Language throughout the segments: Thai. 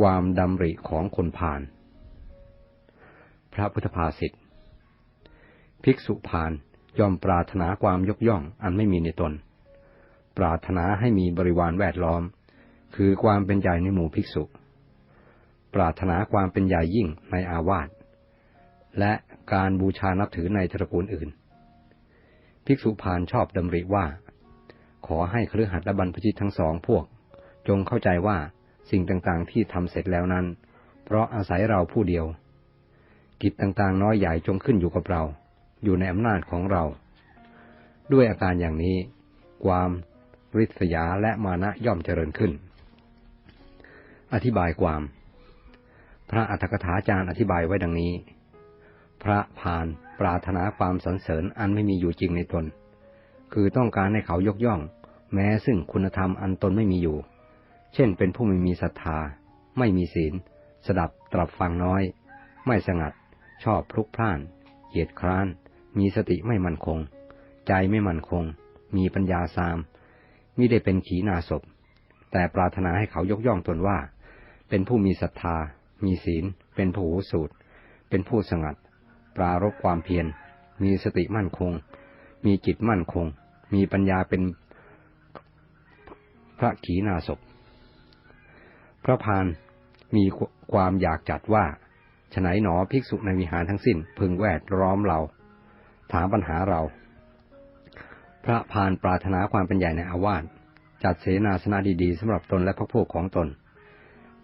ความดำริของคนผ่าน พระพุทธภาษิตภิกษุผ่านย่อมปรารถนาความยกย่องอันไม่มีในตน ปรารถนาให้มีบริวารแวดล้อม คือความเป็นใหญ่ในหมู่ภิกษุ ปรารถนาความเป็นใหญ่ยิ่งในอาวาส และการบูชานับถือในตระกูลอื่น ภิกษุผ่านชอบดำริว่า ขอให้เครือขัดและบรรพชิตทั้งสองพวก จงเข้าใจว่า สิ่งต่างๆที่ทำเสร็จแล้วนั้น เพราะอาศัยเราผู้เดียว กิจต่างๆ น้อยใหญ่จงขึ้นอยู่กับเรา อยู่ในอำนาจของเรา ด้วยอาการอย่างนี้ ความริษยาและมานะย่อมเจริญขึ้น อธิบายความ พระอัฏฐกถาจารย์อธิบายไว้ดังนี้ พระพานปรารถนาความสรรเสริญอันไม่มีอยู่จริงในตน คือต้องการให้เขายกย่อง แม้ซึ่งคุณธรรมอันตนไม่มีอยู่ เช่นเป็นผู้ไม่มีศรัทธา ไม่มีศีล สดับตรับฟังน้อย ไม่สงัด ชอบพลุกพล่าน เหยียดคร้าน มีสติไม่มั่นคง ใจไม่มั่นคง มีปัญญาสามมิได้เป็นขีนาศพ แต่ปรารถนาให้เขายกย่องตนว่า เป็นผู้มีศรัทธา มีศีล เป็นผู้หูสูตร เป็นผู้สงัด ปรารบความเพียร มีสติมั่นคง มีจิตมั่นคง มีปัญญาเป็นพระขีนาศพ พระพานมีความอยากจัดว่าฉไหนหนอภิกษุในวิหารทั้งสิ้นพึงแวดล้อมเรา ถามปัญหาเรา พระพานปรารถนาความเป็นใหญ่ในอาวาสจัดเสนาสนะดีๆสำหรับตนและพระพวกของตน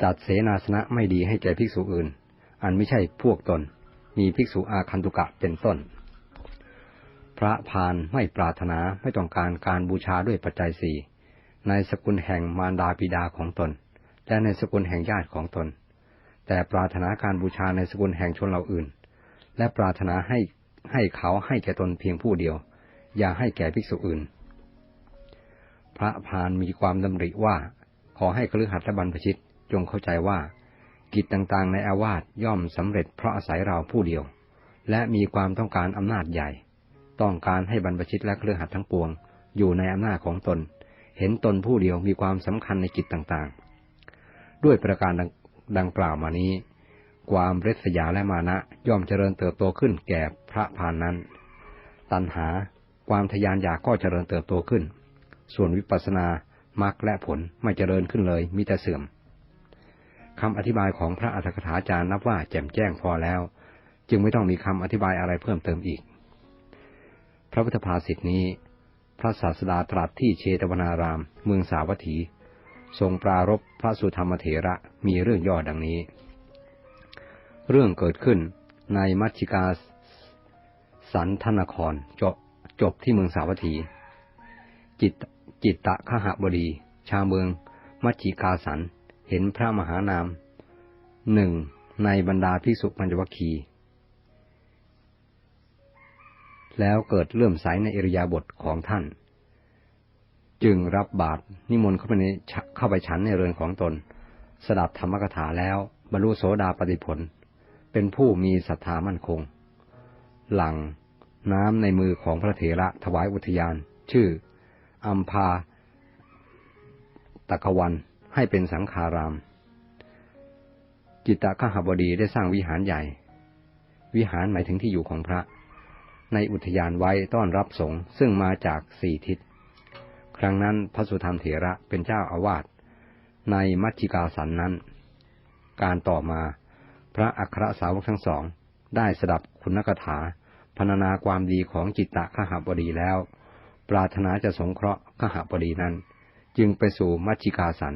จัดเสนาสนะไม่ดีให้แก่ภิกษุอื่น อันไม่ใช่พวกตน มีภิกษุอาคันตุกะเป็นต้น พระพานไม่ปรารถนาไม่ต้องการการบูชาด้วยปัจจัยสี่ในสกุลแห่งมารดาบิดาของตน และในสกุลแห่งญาติของตน แต่ปรารถนาการบูชาในสกุลแห่งชนเหล่าอื่น และปรารถนาให้ให้เขาให้แก่ตนเพียงผู้เดียว อย่าให้แก่ภิกษุอื่น พระพานมีความดำริว่า ขอให้คลือหัดและบรรพชิตจงเข้าใจว่า กิจต่างๆในอาวาสย่อมสำเร็จเพราะอาศัยเราผู้เดียว และมีความต้องการอำนาจใหญ่ ต้องการให้บรรพชิตและเครือขัดทั้งปวง อยู่ในอำนาจของตน เห็นตนผู้เดียวมีความสำคัญในกิจต่างๆ ด้วยประการดังกล่าวมานี้ ความเรศยาและมานะย่อมเจริญเติบโตขึ้นแก่พระพานนั้น ตัณหาความทยานอยากก็เจริญเติบโตขึ้น ส่วนวิปัสสนามรรคและผลไม่เจริญขึ้นเลยมีแต่เสื่อมคำอธิบายของพระอัฏฐกถาจารย์นับว่าแจ่มแจ้งพอแล้ว จึงไม่ต้องมีคำอธิบายอะไรเพิ่มเติมอีก พระพุทธภาษิตนี้ พระศาสดาตรัสที่เชตวนาราม เมืองสาวัตถี ทรงปรารบพระสุธรรมเถระมีเรื่องย่อดังนี้ เรื่องเกิดขึ้นในมัชชิกาสันทนครจบจบที่เมืองสาวัตถี จิตจิตตะขหบดี ชาวเมืองมัชชิกาสันเห็นพระมหานามหนึ่งในบรรดาภิกษุปัญจวัคคีแล้วเกิดเลื่อมใสในอิริยาบถของท่าน จึงรับบาตรนิมนต์เข้าไปในเข้าไปฉันในเรือนของตน สดับธรรมกถาแล้วบรรลุโสดาปฏิผล เป็นผู้มีศรัทธามั่นคง หลังน้ำในมือของพระเถระถวายอุทยาน ชื่ออัมพาตะกวันให้เป็นสังขาราม จิตตะขหบดีได้สร้างวิหารใหญ่ วิหารหมายถึงที่อยู่ของพระ ในอุทยานไว้ต้อนรับสงฆ์ซึ่งมาจากสี่ทิศ ครั้งนั้นพระสุธรรมเถระเป็นเจ้าอาวาสในมัชชิกาสันนั้น การต่อมาพระอัครสาวกทั้งสอง ได้สดับคุณกถาพรรณนาความดีของจิตตะขหบดีแล้ว ปรารถนาจะสงเคราะห์ขหบดีนั้น จึงไปสู่มัชชิกาสัน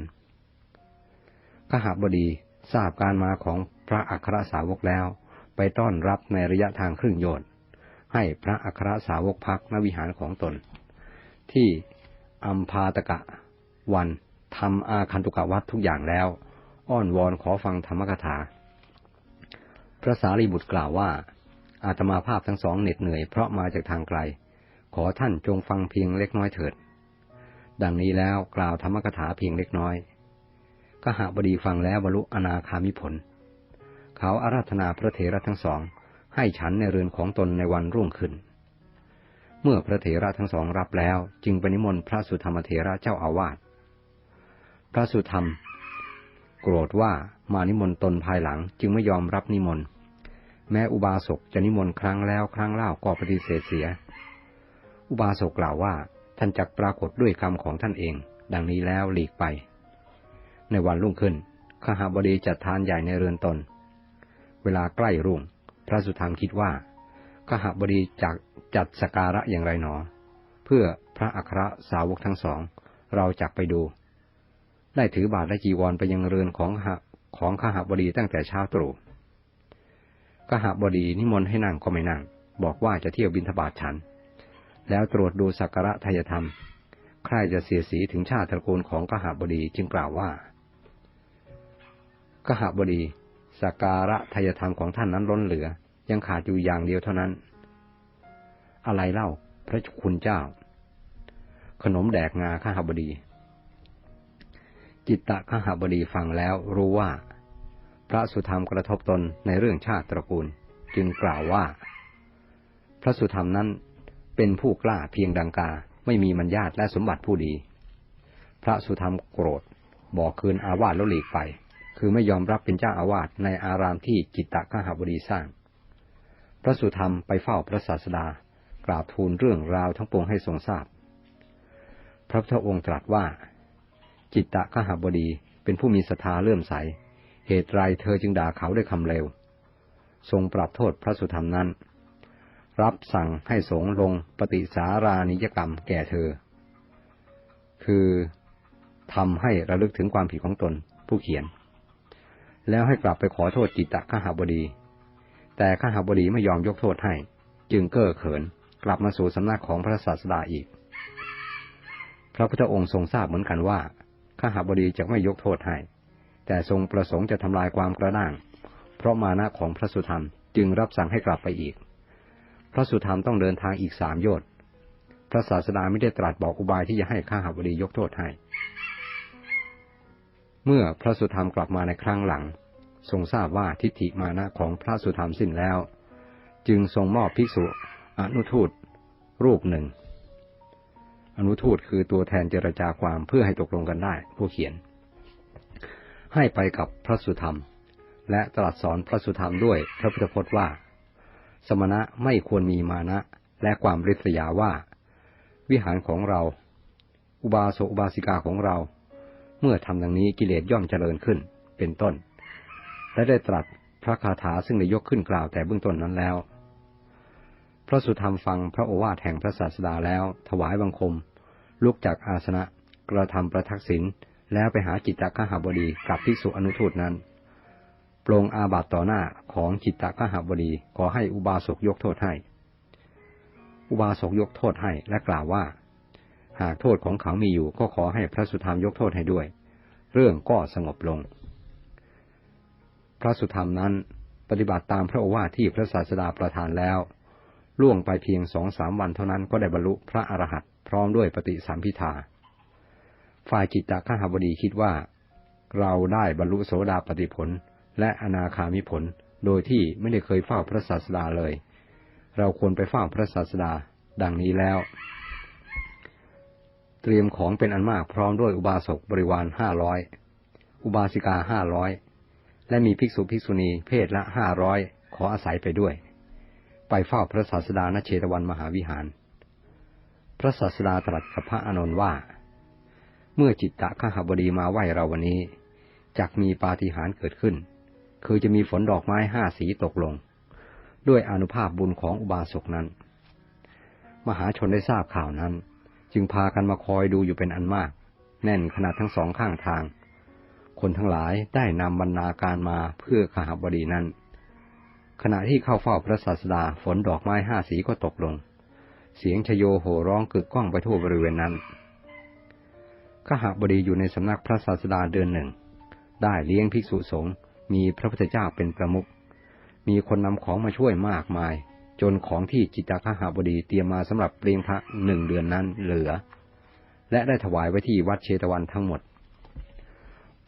ขหบดีทราบการมาของพระอัครสาวกแล้ว ไปต้อนรับในระยะทางครึ่งโยชน์ให้พระอัครสาวกพักนวิหารของตน ที่ อัมพาตกะ วันทำอาคันตุกะวัดทุกอย่างแล้ว อ้อนวอนขอฟังธรรมกถา พระสารีบุตรกล่าวว่า อาตมาภาพทั้งสองเหน็ดเหนื่อยเพราะมาจากทางไกล ขอท่านจงฟังเพียงเล็กน้อยเถิด ดังนี้แล้วกล่าวธรรมกถาเพียงเล็กน้อยก็หาบดีฟังแล้วบรรลุอนาคามิผล เขาอาราธนาพระเถระทั้งสอง ให้ฉันในเรือนของตนในวันรุ่งขึ้น เมื่อพระเถระทั้งสองรับแล้ว จึงไปนิมนต์พระสุธรรมเถระเจ้าอาวาส พระสุธรรม โกรธว่ามานิมนต์ตนภายหลังจึงไม่ยอมรับนิมนต์ แม้อุบาสกจะนิมนต์ครั้งแล้วครั้งเล่าก็ปฏิเสธเสีย อุบาสกกล่าวว่าท่านจักปรากฏด้วยคำของท่านเอง ดังนี้แล้วหลีกไป ในวันรุ่งขึ้นขหาบดีจัดทานใหญ่ในเรือนตน เวลาใกล้รุ่ง พระสุธรรมคิดว่าขหบดีจัก จัดสการะอย่างไรหนอ เพื่อพระอัครสาวกทั้งสอง เราจักไปดู ได้ถือบาทและจีวรไปยังเรือนของของขหบดีตั้งแต่เช้าตรู่ขหบดีนิมนต์ให้นั่งก็ไม่นั่ง บอกว่าจะเที่ยวบินทบาทฉัน แล้วตรวจดูสักการะทายธรรม ใครจะเสียสีถึงชาติตระกูลของกหบดีจึงกล่าวว่ากหบดีสักการะทายธรรมของท่านนั้นล้นเหลือ ยังขาดอยู่อย่างเดียวเท่านั้น อะไรเล่า พระคุณเจ้า ขนมแดกงาข้าหบดี จิตตะข้าหบดีฟังแล้วรู้ว่า พระสุธรรมกระทบตนในเรื่องชาติตระกูล จึงกล่าวว่า พระสุธรรมนั้นเป็นผู้กล้าเพียงดังกาไม่มีมัญญาตและสมบัติผู้ดี พระสุธรรมโกรธบอกคืนอาวาสแล้วหลีกไป คือไม่ยอมรับเป็นเจ้าอาวาสในอารามที่จิตตะข้าหบดีสร้าง พระสุธรรมไปเฝ้าพระศาสดา กราบทูลเรื่องราวทั้งปวงให้ทรงทราบ พระพุทธองค์ตรัสว่า จิตตะข้าหบดีเป็นผู้มีศรัทธาเลื่อมใส เหตุไรเธอจึงด่าเขาด้วยคำเลว ทรงปรับโทษพระสุธรรมนั้น รับสั่งให้สงลงปฏิสารานิยกรรมแก่เธอ คือทำให้ระลึกถึงความผิดของตนผู้เขียน แล้วให้กลับไปขอโทษจิตตะขหาบดี แต่ข้าหาบดีไม่ยอมยกโทษให้ จึงเก้อเขิน กลับมาสู่สำนักของพระศาสดาอีก พระพุทธองค์ทรงทราบเหมือนกันว่าข้าหาบดีจะไม่ยกโทษให้ แต่ทรงประสงค์จะทำลายความกระด้าง เพราะมานะของพระสุธรรมจึงรับสั่งให้กลับไปอีก พระสุธรรมต้องเดินทางอีกสามโยชน์พระศาสดาไม่ได้ตรัสบอกอุบายที่จะให้ข้าหาบดียกโทษให้ เมื่อพระสุธรรมกลับมาในครั้งหลัง ทรงทราบว่าทิฏฐิมานะของพระสุธรรมสิ้นแล้ว จึงทรงมอบภิกษุ อนุทูตรูปหนึ่ง อนุทูตคือตัวแทนเจรจาความเพื่อให้ตกลงกันได้ ผู้เขียน ให้ไปกับพระสุธรรม และตรัสสอนพระสุธรรมด้วยพระพุทธพจน์ว่า สมณะไม่ควรมีมานะและความริษยาว่า วิหารของเรา อุบาสกอุบาสิกาของเรา เมื่อทำดังนี้กิเลสย่อมเจริญขึ้นเป็นต้น และได้ตรัสพระคาถาซึ่งได้ยกขึ้นกล่าวแต่เบื้องต้นนั้นแล้ว พระสุธรรมฟังพระโอวาทแห่งพระศาสดาแล้วถวายบังคม ลุกจากอาสนะกระทำประทักษิณแล้วไปหาจิตตคหาบดีกับภิกษุอนุทูตนั้นปรงอาบัตต่อหน้าของจิตตคหาบดีขอให้อุบาสกยกโทษให้ อุบาสกยกโทษให้และกล่าวว่า หากโทษของเขามีอยู่ก็ขอให้พระสุธรรมยกโทษให้ด้วย เรื่องก็สงบลง พระสุธรรมนั้นปฏิบัติตามพระโอวาทที่พระศาสดาประทานแล้ว ล่วงไปเพียงสองสามวันเท่านั้นก็ได้บรรลุพระอรหันต์พร้อมด้วยปฏิสัมพิทา ฝ่ายจิตตข้าหบดีคิดว่า เราได้บรรลุโสดาปฏิผล และอนาคามิผล โดยที่ไม่ได้เคยเฝ้าพระศาสดาเลย เราควรไปเฝ้าพระศาสดาดังนี้แล้ว เตรียมของเป็นอันมากพร้อมด้วยอุบาสกบริวารห้าร้อยอุบาสิกาห้าร้อยและมีภิกษุภิกษุณีเพศละห้าร้อยขออาศัยไปด้วย ไปเฝ้าพระศาสดาณเชตวันมหาวิหาร พระศาสดาตรัสกับพระอานนท์ว่า เมื่อจิตตะข้าหบดีมาไหวเราวันนี้จักมีปาฏิหาริย์เกิดขึ้น คือจะมีฝนดอกไม้ห้าสีตกลง ด้วยอนุภาพบุญของอุบาสกนั้น มหาชนได้ทราบข่าวนั้น จึงพากันมาคอยดูอยู่เป็นอันมาก แน่นขนาดทั้งสองข้างทาง คนทั้งหลายได้นำบรรณาการมาเพื่อขหบดีนั้น ขณะที่เข้าเฝ้าพระศาสดาฝนดอกไม้ห้าสีก็ตกลง เสียงชโยโห่ร้องกึกก้องไปทั่วบริเวณนั้นขหบดีอยู่ในสำนักพระศาสดาเดือนหนึ่ง ได้เลี้ยงภิกษุสงฆ์มีพระพุทธเจ้าเป็นประมุขมีคนนำของมาช่วยมากมาย จนของที่จิตตคหาบดีเตรียมมาสำหรับเลี้ยงพระหนึ่งเดือนนั้นเหลือ และได้ถวายไว้ที่วัดเชตวันทั้งหมด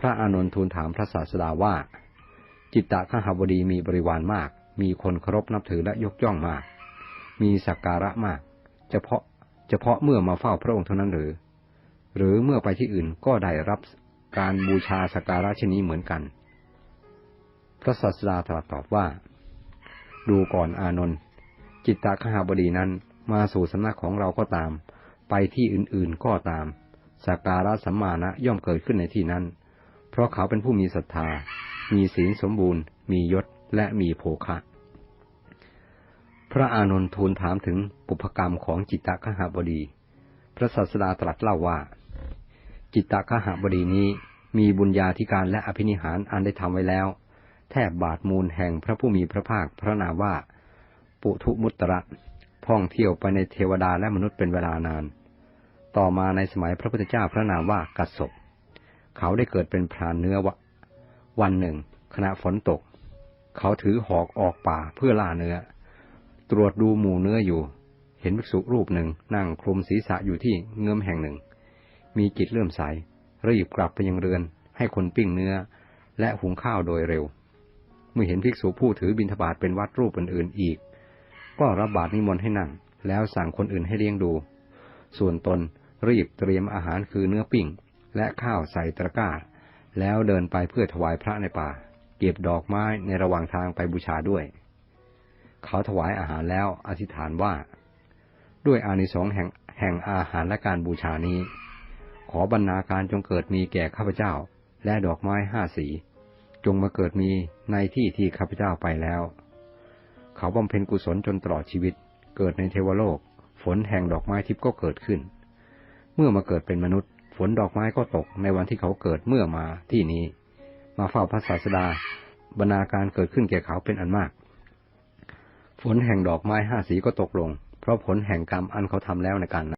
พระอานนท์ทูลถามพระศาสดาว่า จิตตคหาบดีมีบริวารมาก มีคนเคารพนับถือและยกย่องมาก มีสักการะมาก เฉพาะเฉพาะเมื่อมาเฝ้าพระองค์เท่านั้นหรือ หรือเมื่อไปที่อื่นก็ได้รับการบูชาสักการะเช่นนี้เหมือนกัน พระศาสดาตรัสตอบว่า ดูก่อนอานนท์จิตตคหาบดีนั้นมาสู่สำนักของเราก็ตาม ไปที่อื่นๆก็ตามสักการะสัมมาณะย่อมเกิดขึ้นในที่นั้น เพราะเขาเป็นผู้มีศรัทธา มีศีลสมบูรณ์ มียศ และมีโภคะ พระอานนท์ทูลถามถึงปุพกรรมของจิตตะคหบดี พระศาสดาตรัสเล่าว่า จิตตะคหบดีนี้มีบุญญาธิการและอภินิหารอันได้ทำไว้แล้ว แทบบาทมูลแห่งพระผู้มีพระภาคพระนามว่า ปุถุมุตตระท่องเที่ยวไปในเทวดาและมนุษย์เป็นเวลานาน ต่อมาในสมัยพระพุทธเจ้าพระนามว่ากัสสปเขาได้เกิดเป็นพรานเนื้อวะ วันหนึ่ง ขณะฝนตก เขาถือหอกออกป่าเพื่อล่าเนื้อ ตรวจดูหมู่เนื้ออยู่ เห็นภิกษุรูปหนึ่งนั่งคลุมศีรษะอยู่ที่เงื้อมแห่งหนึ่ง มีจิตเลื่อมใส รีบกลับไปยังเรือน ให้คนปิ้งเนื้อ และหุงข้าวโดยเร็ว เมื่อเห็นภิกษุผู้ถือบิณฑบาตเป็นวัดรูปอื่นๆอีก ก็รับบาตรนิมนต์ให้นั่ง แล้วสั่งคนอื่นให้เลี้ยงดู ส่วนตนรีบเตรียมอาหารคือเนื้อปิ้ง และข้าวใส่ตะกร้า แล้วเดินไปเพื่อถวายพระในป่า เก็บดอกไม้ในระหว่างทางไปบูชาด้วย เขาถวายอาหารแล้วอธิษฐานว่า ด้วยอานิสงส์แห่งแห่งอาหารและการบูชานี้ ขอบรรณาการจงเกิดมีแก่ข้าพเจ้า และดอกไม้ห้าสี จงมาเกิดมีในที่ที่ข้าพเจ้าไปแล้ว เขาบำเพ็ญกุศลจนตลอดชีวิต เกิดในเทวโลก ฝนแห่งดอกไม้ทิพย์ก็เกิดขึ้น เมื่อมาเกิดเป็นมนุษย์ฝนดอกไม้ก็ตกในวันที่เขาเกิดเมื่อมาที่นี้ มาเฝ้าพระศาสดาบรรณาการเกิดขึ้นแก่เขาเป็นอันมาก ฝนแห่งดอกไม้ห้าสีก็ตกลง เพราะผลแห่งกรรมอันเขาทำแล้วในการนั้น